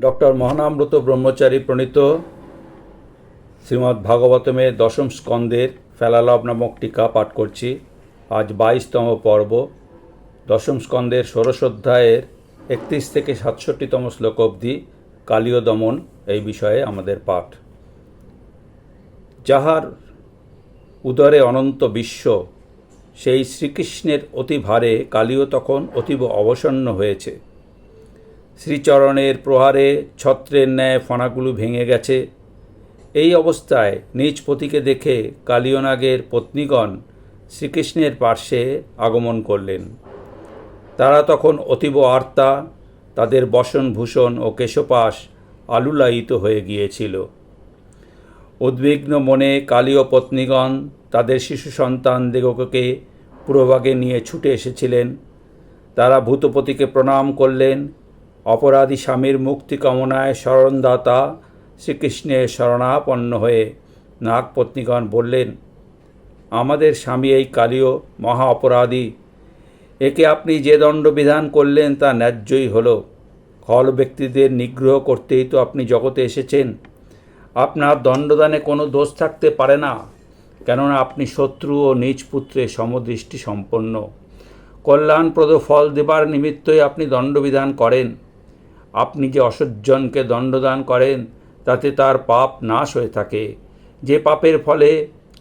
Doctor মহানামব্রত ব্রহ্মচারী প্রণীত শ্রীমদ্ ভাগবতমের দশম স্কন্দের ফেলালভ নামক টিকা পাঠ করছি। আজ বাইশতম পর্ব। দশম স্কন্দের ষোড়শ অধ্যায়ের একত্রিশ থেকে সাতষট্টিতম শ্লোক অবধি কালীয় দমন এই বিষয়ে আমাদের পাঠ। যাহার উদরে অনন্ত বিশ্ব, সেই শ্রীকৃষ্ণের অতি ভারে কালীয় তখন অতীব অবসন্ন হয়েছে। শ্রীচরণের প্রহারে ছত্রের ন্যায় ফণাগুলো ভেঙে গেছে। এই অবস্থায় নিজ পতিকে দেখে কালিয়নাগের পত্নীগণ শ্রীকৃষ্ণের পার্শ্বে আগমন করলেন। তারা তখন অতীব আর্তা, তাদের বসনভূষণ ও কেশপাশ আলুলায়িত হয়ে গিয়েছিল। উদ্বিগ্ন মনে কালীয় পত্নীগণ তাদের শিশু সন্তান দেগকে পুরোভাগে নিয়ে ছুটে এসেছিলেন। তারা ভূতপতিকে প্রণাম করলেন অপরাধী স্বামীর মুক্তি কামনায় শরণদাতা শ্রীকৃষ্ণের শরণাপন্ন হয়ে নাগপত্নীগণ বললেন, আমাদের স্বামী এই কালীয় মহা অপরাধী। একে আপনি যে দণ্ড বিধান করলেন তা ন্যায্যই হল। খল ব্যক্তিদের নিগ্রহ করতেই তো আপনি জগতে এসেছেন। আপনার দণ্ডদানে কোনো দোষ থাকতে পারে না, কেননা আপনি শত্রু ও নিজ পুত্রে সমদৃষ্টি সম্পন্ন। কল্যাণপ্রদ ফল দেবার নিমিত্তই আপনি দণ্ডবিধান করেন। আপনি যে অসজ্জনকে দণ্ডদান করেন, তাতে তার পাপ নাশ হয়ে থাকে। যে পাপের ফলে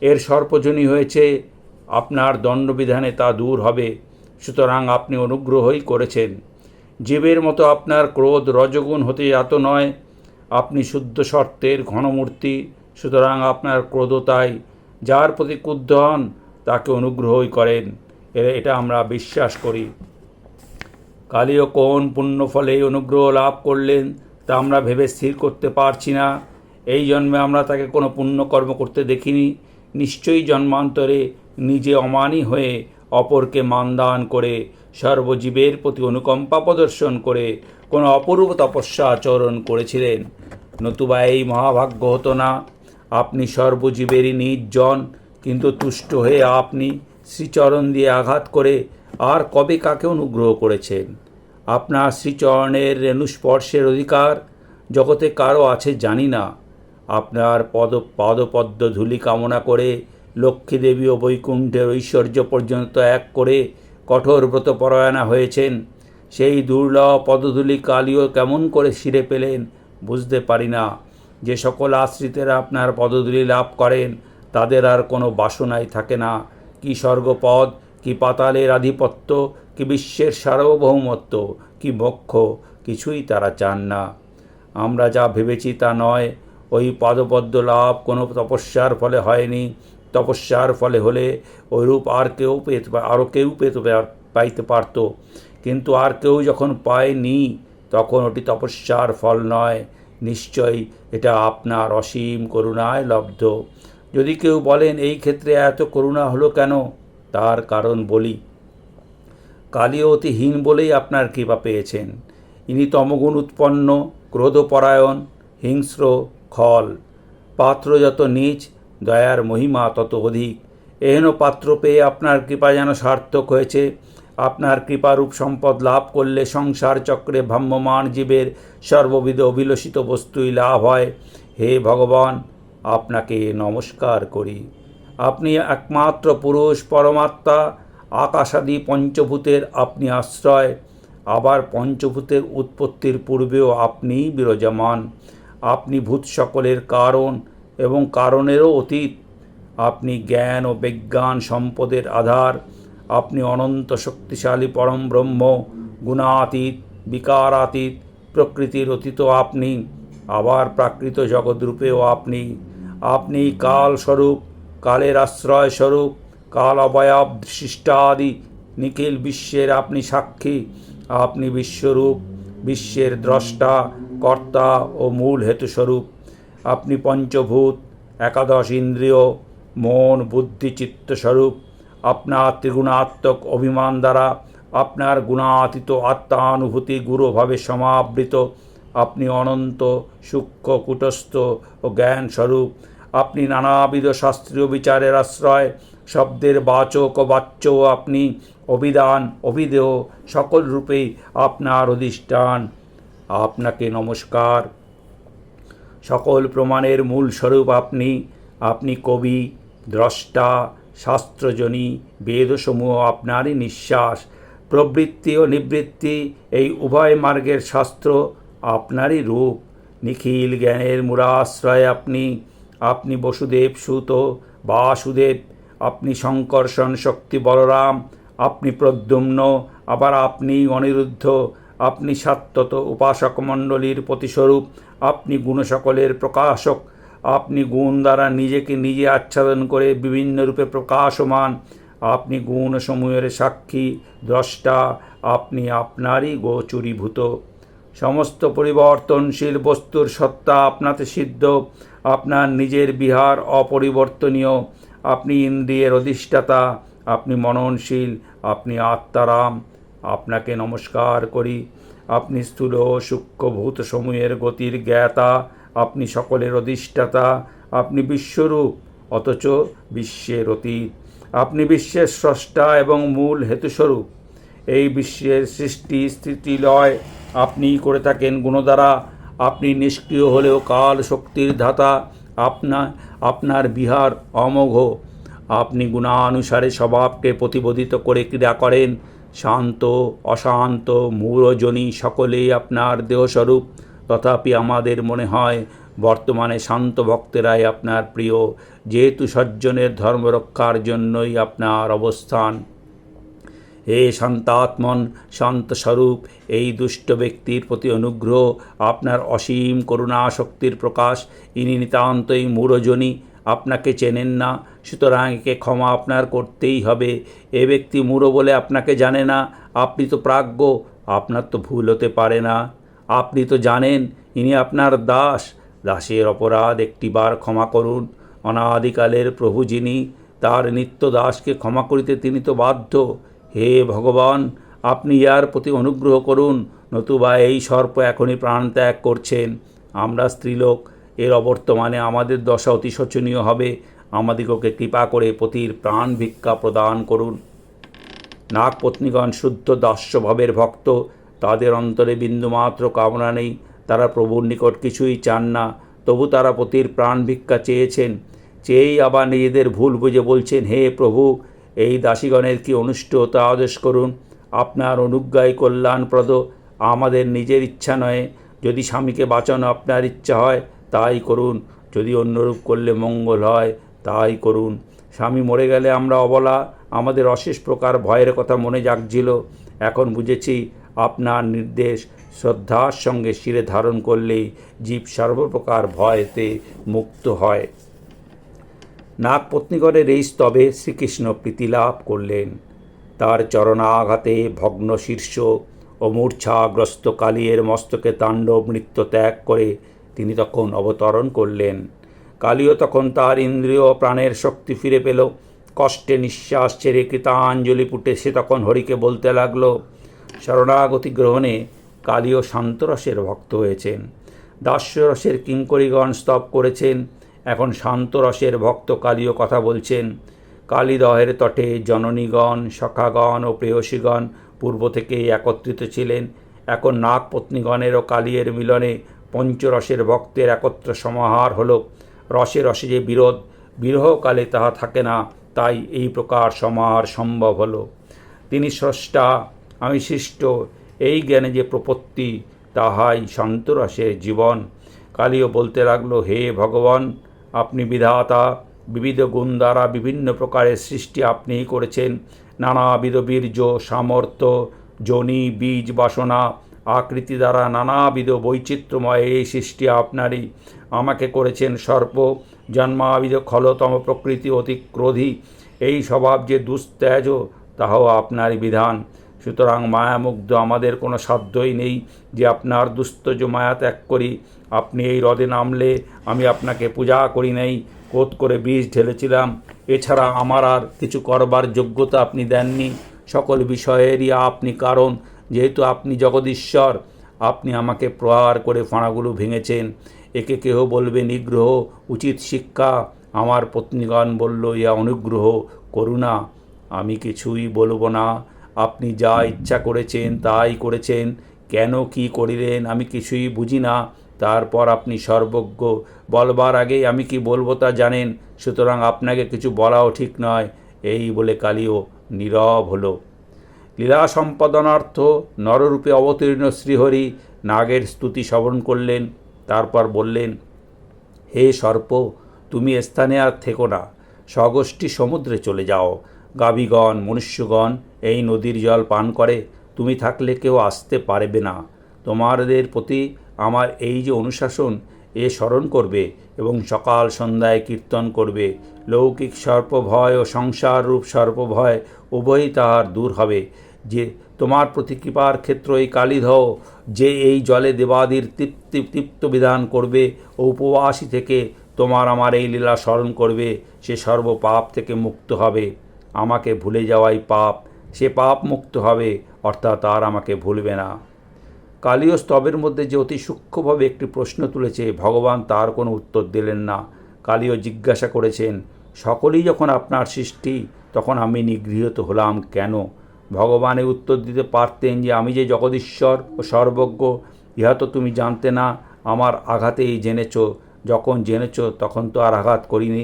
এর সর্পজনী হয়েছে, আপনার দণ্ডবিধানে তা দূর হবে। সুতরাং আপনি অনুগ্রহই করেছেন। জীবের মতো আপনার ক্রোধ রজগুণ হতে এত নয়, আপনি শুদ্ধ শর্তের ঘনমূর্তি, সুতরাং আপনার ক্রোধতাই যার প্রতি ক্রুদ্ধ হন, তাকে অনুগ্রহই করেন। এটা আমরা বিশ্বাস করি। কালীয় কোন পুণ্যফলে অনুগ্রহ লাভ করলেন তা আমরা ভেবে স্থির করতে পারছি না। এই জন্মে আমরা তাকে কোনো পুণ্যকর্ম করতে দেখিনি। নিশ্চয়ই জন্মান্তরে নিজে অমানি হয়ে অপরকে মানদান করে, সর্বজীবের প্রতি অনুকম্পা প্রদর্শন করে কোনো অপরূপ তপস্যা আচরণ করেছিলেন। নতুবা এই মহাভাগ্য হতো না। আপনি সর্বজীবেরই নিজ জন কিন্তু তুষ্ট হয়ে আপনি শ্রীচরণ দিয়ে আঘাত করে আর কবে কাকে অনুগ্রহ করেছেন? আপনার শ্রীচরণের রেণুস্পর্শের অধিকার জগতে কারও আছে জানি না। আপনার পদ, পদপদ্ম ধূলি কামনা করে লক্ষ্মী দেবী ও বৈকুণ্ঠের ঐশ্বর্য পর্যন্ত এক করে কঠোর ব্রত পরায়ণা হয়েছেন। সেই দুর্লভ পদধূলি কালীয় কেমন করে শিরে পেলেন বুঝতে পারি না। যে সকল আশ্রিতেরা আপনার পদধূলি লাভ করেন, তাদের আর কোনো বাসনাই থাকে না। কি স্বর্গপদ কি পাতালের আধিপত্য, কি বিশ্বের সার্বভৌমত্ব, কি মোক্ষ, কিছুই তারা চান না। আমরা যা ভেবেছি তা নয়, ওই পদপদ্ম লাভ কোনো তপস্যার ফলে হয়নি। তপস্যার ফলে হলে ওইরূপ আর কেউ পেতে আরও কেউ পেতে পাইতে পারত। কিন্তু আর কেউ যখন পায়নি, তখন ওটি তপস্যার ফল নয়। নিশ্চয়ই এটা আপনার অসীম করুণায় লব্ধ। যদি কেউ বলেন, এই ক্ষেত্রে এত করুণা হলো কেন? তার কারণ বলি। কালী অতিহীন বলেই আপনার কৃপা পেয়েছেন। ইনি তমগুণ উৎপন্ন, ক্রোধপরায়ণ, হিংস্র, খল পাত্র যত নিচ, দয়ার মহিমা তত অধিক। এহেন পাত্র পেয়ে আপনার কৃপা যেন সার্থক হয়েছে। আপনার কৃপারূপ সম্পদ লাভ করলে সংসার চক্রে ভ্রাম্যমান জীবের সর্ববিধ অভিলষিত বস্তুই লাভ হয়। হে ভগবান, আপনাকে নমস্কার করি। আপনি একমাত্র পুরুষ পরমাত্মা, আকাশাদি পঞ্চভূতের আপনি আশ্রয়, আবার পঞ্চভূতের উৎপত্তির পূর্বেও আপনিই বিরাজমান। আপনি ভূত সকলের কারণ এবং কারণেরও অতীত। আপনি জ্ঞান ও বিজ্ঞান সম্পদের আধার। আপনি অনন্ত শক্তিশালী পরম ব্রহ্ম, গুণাতীত, বিকারাতীত, প্রকৃতির অতীত আপনি, আবার প্রাকৃত জগৎরূপেও আপনি। আপনি কাল স্বরূপ কালের আশ্রয় স্বরূপ, কাল অবয়ব সৃষ্টাদি, নিখিল বিশ্বের আপনি সাক্ষী, আপনি বিশ্বরূপ, বিশ্বের দ্রষ্টা, কর্তা ও মূল হেতুস্বরূপ। আপনি পঞ্চভূত, একাদশ ইন্দ্রিয়, মন, বুদ্ধি চিত্ত স্বরূপ আপনার ত্রিগুণাত্মক অভিমান দ্বারা আপনার গুণাতীত আত্মানুভূতি গুরুভাবে সমাবৃত। আপনি অনন্ত, সূক্ষ্ম, কুটস্থ ও জ্ঞান স্বরূপ আপনি নানাবিধ শাস্ত্রীয় বিচারের আশ্রয়, শব্দের বাচক ও বাচ্য আপনি, অভিধান অভিদেহ সকল রূপেই আপনার অধিষ্ঠান। আপনাকে নমস্কার। সকল প্রমাণের মূল স্বরূপ আপনি। আপনি কবি, দ্রষ্টা, শাস্ত্রজনী, বেদসমূহ আপনারই নিঃশ্বাস। প্রবৃত্তি ও নিবৃত্তি এই উভয় মার্গের শাস্ত্র আপনারই রূপ। নিখিল জ্ঞানের মূলাশ্রয় আপনি আপনি বসুদেব, সুত, বাসুদেব, আপনি শঙ্কর্ষণ শক্তি বলরাম, আপনি প্রদ্যুম্ন, আবার আপনি অনিরুদ্ধ, আপনি সাত্তত উপাসক মণ্ডলীর প্রতিস্বরূপ, আপনি গুণসকলের প্রকাশক, আপনি গুণ দ্বারা নিজেকে নিজে আচ্ছাদন করে বিভিন্ন রূপে প্রকাশমান, আপনি গুণসমূহের সাক্ষী, দ্রষ্টা, আপনি আপনারই গোচরীভূত। সমস্ত পরিবর্তনশীল বস্তুর সত্তা আপনাতে সিদ্ধ। আপনার নিজের বিহার অপরিবর্তনীয়। আপনি ইন্দ্রিয়ের অধিষ্ঠাতা। আপনি মননশীল। আপনি আত্মারাম। আপনাকে নমস্কার করি। আপনি স্থূল সূক্ষ্মভূত সমূহের গতির জ্ঞাতা। আপনি সকলের অধিষ্ঠাতা। আপনি বিশ্বরূপ, অথচ বিশ্বের অতীত। আপনি বিশ্বের স্রষ্টা এবং মূল হেতুস্বরূপ। এই বিশ্বের সৃষ্টি, স্থিতি, লয় আপনিই করে থাকেন গুণদ্বারা আপনি নিষ্ক্রিয় হলেও কাল শক্তির ধাতা আপনা, আপনার বিহার অমোঘ। আপনি গুণানুসারে স্বভাবকে প্রতিবোধিত করে ক্রিয়া করেন। শান্ত, অশান্ত, মূরজনী সকলেই আপনার দেহস্বরূপ। তথাপি আমাদের মনে হয়, বর্তমানে শান্ত ভক্তেরাই আপনার প্রিয়। যেহেতু সজ্জনের ধর্মরক্ষার জন্যই আপনার অবস্থান। হে শান্তাত্মন শান্ত স্বরূপ এই দুষ্ট ব্যক্তির প্রতি অনুগ্রহ, আপনার অসীম করুণা শক্তির প্রকাশ, ইনি নিতান্তই মূরজনী, আপনাকে চেনেন না, সুতরাং একে ক্ষমা আপনার করতেই হবে। এ ব্যক্তি মূঢ় বলে আপনাকে জানে না, আপনি তো প্রাজ্ঞ, আপনার তো ভুল হতে পারে না। আপনি তো জানেন, ইনি আপনার দাস, দাসের অপরাধ একটিবার ক্ষমা করুন। অনাদিকালের প্রভু যিনি, তার নিত্য দাসকে ক্ষমা করিতে তিনি তো বাধ্য হে ভগবান, আপনি ইয়ার প্রতি অনুগ্রহ করুন, নতুবা এই সর্প এখনই প্রাণ ত্যাগ করছেন। আমরা স্ত্রীলোক, এর অবর্তমানে আমাদের দশা অতি শোচনীয় হবে। আমাদিগকে কৃপা করে পতির প্রাণ ভিক্ষা প্রদান করুন। নাগপত্নীগণ শুদ্ধ দাস্যভাবের ভক্ত, তাদের অন্তরে বিন্দুমাত্র কামনা নেই। তারা প্রভুর নিকট কিছুই চান না, তবু তারা পতির প্রাণ ভিক্ষা চেয়েছেন। চেয়েই আবার নিজেদের ভুল বুঝে বলছেন, হে প্রভু এই দাসীগণের কি অনুষ্ঠ তা আদেশ করুন। আপনার অনুজ্ঞায় কল্যাণপ্রদ। আমাদের নিজের ইচ্ছা নয়। যদি স্বামীকে বাঁচানো আপনার ইচ্ছা হয়, তাই করুন। যদি অন্যরূপ করলে মঙ্গল হয়, তাই করুন। স্বামী মরে গেলে আমরা অবলা। আমাদের অশেষ প্রকার ভয়ের কথা মনে জাগছিল। এখন বুঝেছি আপনার নির্দেশ। শ্রদ্ধার সঙ্গে শিরে ধারণ করলেই জীব সর্বপ্রকার ভয়তে মুক্ত হয়। নাগপত্নীগণের এই স্তবে শ্রীকৃষ্ণ প্রীতিলাভ করলেন। তার চরণাঘাতে ভগ্ন শীর্ষ ও মূর্ছাগ্রস্ত কালিয়ের মস্তকে তাণ্ডব নৃত্য ত্যাগ করে তিনি তখন অবতরণ করলেন। কালীও তখন তার ইন্দ্রিয় প্রাণের শক্তি ফিরে পেল। কষ্টে নিঃশ্বাস ছেড়ে কৃতাঞ্জলি পুটে সে তখন হরিকে বলতে লাগল, শরণাগতি গ্রহণে কালীয় শান্তরসের ভক্ত হয়েছেন। দাস্যরসের কিঙ্করীগণ স্তব করেছেন এখন শান্তরসের ভক্ত কালীয় কথা বলছেন। কালীদহের তটে জননীগণ, সখাগণ ও প্রেয়সীগণ পূর্ব থেকেই একত্রিত ছিলেন। এখন নাগপত্নীগণেরও কালিয়ের মিলনে পঞ্চরসের ভক্তের একত্র সমাহার হল। রসে রসে যে বিরোধ, বিরহকালে তাহা থাকে না, তাই এই প্রকার সমাহার সম্ভব হল। তিনি স্রষ্টা, আমি সৃষ্ট, এই জ্ঞানে যে প্রপত্তি, তাহাই শান্তরসের জীবন। কালীও বলতে লাগল, হে ভগবান আপনি বিধাতা, বিবিধ গুণ দ্বারা বিভিন্ন প্রকারের সৃষ্টি আপনিই করেছেন। নানাবিধ বীর্য, সামর্থ্য, জনি, বীজ, বাসনা, আকৃতি দ্বারা নানাবিধ বৈচিত্র্যময় এই সৃষ্টি আপনারই। আমাকে করেছেন সর্প, জন্মাবিধ খলতম প্রকৃতি অতি ক্রোধী। এই স্বভাব যে দুস্ত্যাজ তাহাও আপনারই বিধান। সুতরাং মায়ামুগ্ধ আমাদের কোনো সাধ্যই নেই যে আপনার দুস্তজ মায়া ত্যাগ করি। আপনি এই হ্রদে নামলে আমি আপনাকে পূজা করি নাই কোত করে বীজ ঢেলেছিলাম। এছাড়া আমার আর কিছু করবার যোগ্যতা আপনি দেননি। সকল বিষয়েরই আপনি কারণ। যেহেতু আপনি জগদীশ্বর, আপনি আমাকে প্রহার করে ফাঁড়াগুলো ভেঙেছেন। একে কেহ বলবে, নিগ্রহ, উচিত শিক্ষা। আমার পত্নীগণ বলল ইয়া অনুগ্রহ, করুণা। আমি কিছুই বলব না। আপনি যা ইচ্ছা করেছেন, তাই করেছেন। কেন কি করিলেন, আমি কিছুই বুঝি না। তারপর আপনি সর্বজ্ঞ। বলবার আগেই আমি কি বলব তা জানেন? সুতরাং আপনাকে কিছু বলাও ঠিক নয়। এই বলে কালীও নীরব হলো। লীলা সম্পাদনার্থ নররূপে অবতীর্ণ শ্রীহরি নাগের স্তুতি শ্রবণ করলেন। তারপর বললেন, হে সর্প, তুমি স্থানে আর থেকো না। স্বগোষ্ঠী সমুদ্রে চলে যাও। গাভীগণ, মনুষ্যগণ এই নদীর জল পান করে। তুমি থাকলে কেউ আসতে পারবে না। তোমাদের প্রতি আমার এই যে অনুশাসন, এ স্মরণ করবে এবং সকাল সন্ধ্যায় কীর্তন করবে। লৌকিক সর্পভয় ও সংসার রূপ সর্পভয় উভয়ই তাহার দূর হবে। যে তোমার প্রতি কৃপার ক্ষেত্র এই কালীধ যে এই জলে দেবাদির তৃপ্তি, তৃপ্ত বিধান করবে ও উপবাসী থেকে তোমার আমার এই লীলা স্মরণ করবে, সে সর্ব পাপ থেকে মুক্ত হবে। আমাকে ভুলে যাওয়াই পাপ, সে পাপ মুক্ত হবে, অর্থাৎ আর আমাকে ভুলবে না। কালীয় স্তবের মধ্যে যে অতি সূক্ষ্মভাবে একটি প্রশ্ন তুলেছে, ভগবান তার কোনো উত্তর দিলেন না। কালীয় জিজ্ঞাসা করেছেন, সকলেই যখন আপনার সৃষ্টি, তখন আমি নিগৃহীত হলাম কেন? ভগবানে উত্তর দিতে পারতেন যে আমি যে জগদীশ্বর ও সর্বজ্ঞ, ইহা তো তুমি জানতে না, আমার আঘাতেই জেনেছ। যখন জেনেছ, তখন তো আর আঘাত করিনি।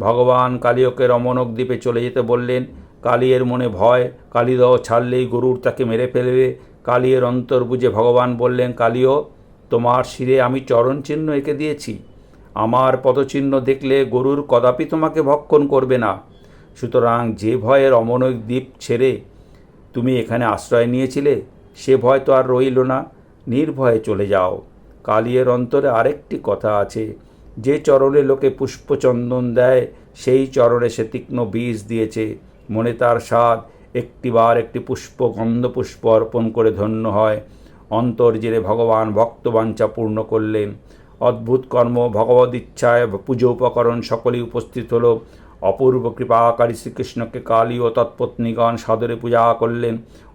ভগবান কালীয়কে রমণক দ্বীপে চলে যেতে বললেন কালিয়ের মনে ভয়, কালীদহ ছাড়লেই গরুর তাকে মেরে ফেলবে। কালিয়ের অন্তর বুঝে ভগবান বললেন কালীয় তোমার শিরে আমি চরণ চিহ্ন এঁকে দিয়েছি। আমার পদচিহ্ন দেখলে গরুর কদাপি তোমাকে ভক্ষণ করবে না। সুতরাং যে ভয়ের অমনৈক দ্বীপ ছেড়ে তুমি এখানে আশ্রয় নিয়েছিলে, সে ভয় তো আর রইল না। নির্ভয়ে চলে যাও। কালিয়ের অন্তরে আরেকটি কথা আছে। যে চরণে লোকে পুষ্পচন্দন দেয়, সেই চরণে সে তীক্ষ্ণ বীজ দিয়েছে। মনে তার স্বাদ একটিবার একটি পুষ্প গন্ধ পুষ্প অর্পণ করে ধন্য হয়। অন্তর জেরে ভগবান ভক্তবাঞ্ছা পূর্ণ করলেন। অদ্ভুত কর্ম ভগবদ ইচ্ছায় পুজো উপকরণ সকলেই উপস্থিত হল। অপূর্ব কৃপাকারী শ্রীকৃষ্ণকে কালী ও তৎপত্নীগণ সাদরে পূজা করলেন।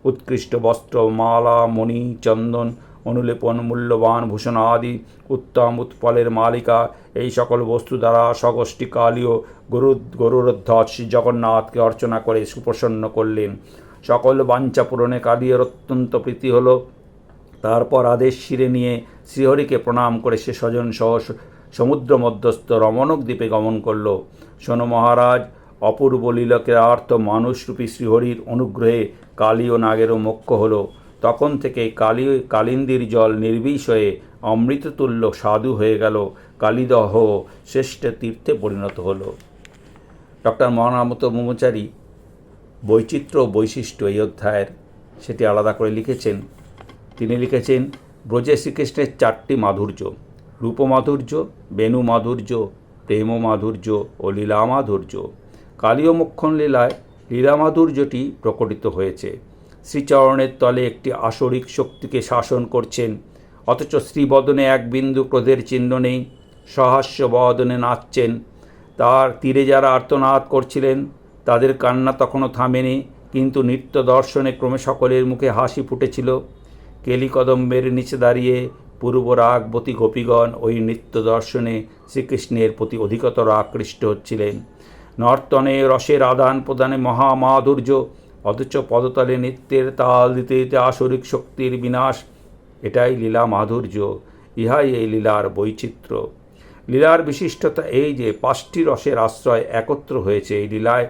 উৎকৃষ্ট বস্ত্র, মালা, মণি, চন্দন অনুলেপন, মূল্যবান ভূষণ আদি উত্তম উৎপলের মালিকা। এই সকল বস্তু দ্বারা স্বগোষ্ঠী কালীয় গরু গরুরধ্বজ শ্রী জগন্নাথকে অর্চনা করে সুপ্রসন্ন করলেন। সকল বাঞ্ছা পূরণে কালীয়ের অত্যন্ত প্রীতি হলো, তারপর আদেশ শিরে নিয়ে শ্রীহরিকে প্রণাম করে সে স্বজন সহ সমুদ্র মধ্যস্থ রমণক দ্বীপে গমন করল। শোনো মহারাজ, অপূর্ব লীলকের অর্থ মানুষরূপী শ্রীহরির অনুগ্রহে কালী ও নাগেরও মোক্ষ হল। তখন থেকে কালী, কালিন্দির জল নির্বিষ হয়ে অমৃততুল্য সাধু হয়ে গেল। কালীদহ শ্রেষ্ঠ তীর্থে পরিণত হলো। ডক্টর মহানামত মোমচারী বৈচিত্র্য বৈশিষ্ট্য এই অধ্যায়ের সেটি আলাদা করে লিখেছেন। তিনি লিখেছেন, ব্রজে শ্রীকৃষ্ণের চারটি মাধুর্য, রূপমাধুর্য বেণু মাধুর্য প্রেম মাধুর্য ও লীলা মাধুর্য কালীয় মোক্ষণ লীলায় লীলা মাধুর্যটি প্রকটিত হয়েছে। শ্রীচরণের তলে একটি আসরিক শক্তিকে শাসন করছেন। অথচ শ্রীবদনে এক বিন্দু ক্রোধের চিহ্ন নেই। সহাস্য বদনে নাচছেন। তার তীরে যারা আর্তনাদ করছিলেন, তাদের কান্না তখনও থামেনি, কিন্তু নৃত্য দর্শনে ক্রমে সকলের মুখে হাসি ফুটেছিল। কেলিকদম্বের নিচে দাঁড়িয়ে পূর্ব রাগবতী গোপীগণ ওই নৃত্য দর্শনে শ্রীকৃষ্ণের প্রতি অধিকতর আকৃষ্ট হচ্ছিলেন। নর্তনে রসের আদান প্রদানে মহামাধুর্য অথচ পদতলে নৃত্যের তাল দিতে দিতে আসরিক শক্তির বিনাশ। এটাই লীলা মাধুর্য, ইহাই এই লীলার বৈচিত্র্য। লীলার বিশিষ্টতা এই যে, পাঁচটি রসের আশ্রয় একত্র হয়েছে এই লীলায়।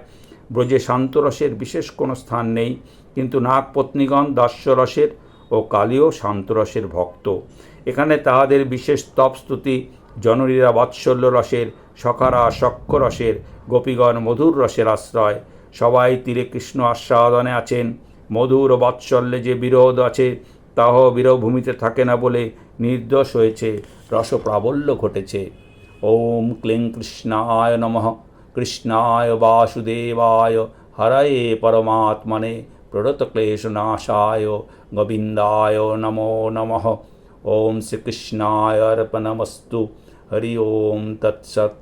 ব্রজে শান্তরসের বিশেষ কোনো স্থান নেই, কিন্তু নাগপত্নীগণ দাস্যরসের ও কালীয় শান্তরসের ভক্ত। এখানে তাহাদের বিশেষ তপস্তুতি জননীরা বাৎসল্য রসের, সখারা সক্ষ রসের, গোপীগণ মধুর রসের আশ্রয়। সবাই তীরে কৃষ্ণ আস্বাদনে আছেন। মধুর বাৎসল্যে যে বিরোধ আছে, তাহ বীরভূমিতে থাকে না বলে নির্দোষ হয়েছে, রসপ্রাবল্য ঘটেছে। ওম ক্লিং কৃষ্ণায় নমঃ। কৃষ্ণায় বাসুদেবায়। হরয়ে পরমাত্মনে প্রণতক্লেশনাশায় গোবিন্দায় নমো নমঃ। ওম শ্রীকৃষ্ণায় অর্পণমস্তু। হরি ওম তৎসৎ।